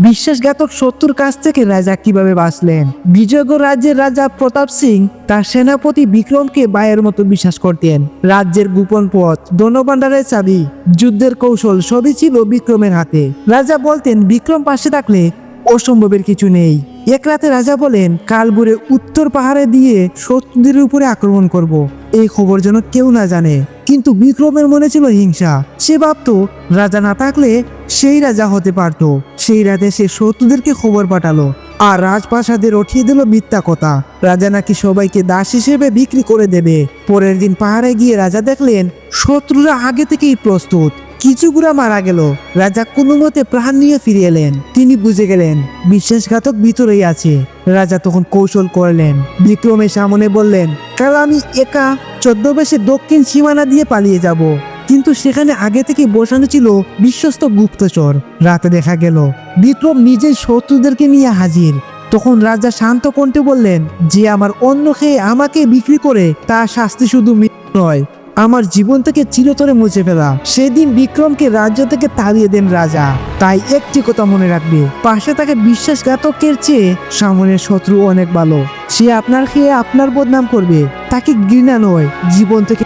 বিশ্বাসঘাতক শত্রুর কাছ থেকে রাজা কীভাবে বাঁচলেন? বিজয়গড় রাজ্যের রাজা প্রতাপ সিং তার সেনাপতি বিক্রমকে বায়ের মতো বিশ্বাস করতেন। রাজ্যের গোপন পথ ধনভাণ্ডারের চাবি, যুদ্ধের কৌশল সবই ছিল বিক্রমের হাতে। রাজা বলতেন, বিক্রম পাশে থাকলে অসম্ভবের কিছু নেই। এক রাতে রাজা বলেন কালবুরে উত্তর পাহাড়ে দিয়ে শত্রুদের উপরে আক্রমণ করব। এই খবর যেন কেউ না জানে। কিন্তু বিক্রমের মনে ছিল হিংসা। সে ভাবত, রাজা না থাকলে সেই রাজা হতে পারত। সেই রাতে সে শত্রুদেরকে খবর পাঠালো আর রাজপ্রাসাদে রঠিয়ে দিল মিথ্যা কথা। রাজা নাকি সবাইকে দাস হিসেবে বিক্রি করে দেবে। পরের দিন পাহাড়ে গিয়ে রাজা দেখলেন, শত্রুরা আগে থেকেই প্রস্তুত। কিছু গুড়া মারা গেল। রাজা কোনো মতে প্রাণ নিয়ে ফিরে এলেন। তিনি বুঝে গেলেন, বিশ্বাসঘাতক ভিতরেই আছে। রাজা তখন কৌশল করলেন। বিক্রমের সামনে বললেন, কাল আমি একা চোদ্দবেশে দক্ষিণ সীমানা দিয়ে পালিয়ে যাব। কিন্তু সেখানে আগে থেকে বসানো ছিল বিশ্বস্ত গুপ্তচর। রাতে দেখা গেল বিক্রম নিজেই শত্রুদেরকে নিয়ে হাজির। তখন রাজা শান্ত কণ্ঠে বললেন, যে আমার অন্য খেয়ে আমাকে বিক্রি করে, তার শাস্তি শুধু নয়, আমার জীবন থেকে চিরতরে মুছে ফেলা। সেদিন বিক্রমকে রাজ্য থেকে তাড়িয়ে দেন রাজা। তাই একটি কথা মনে রাখবে, পাশে তাকে বিশ্বাসঘাতকের চেয়ে সামনের শত্রু অনেক ভালো। সে আপনার খেয়ে আপনার বদনাম করবে। তাকে ঘৃণা নয়, জীবন থেকে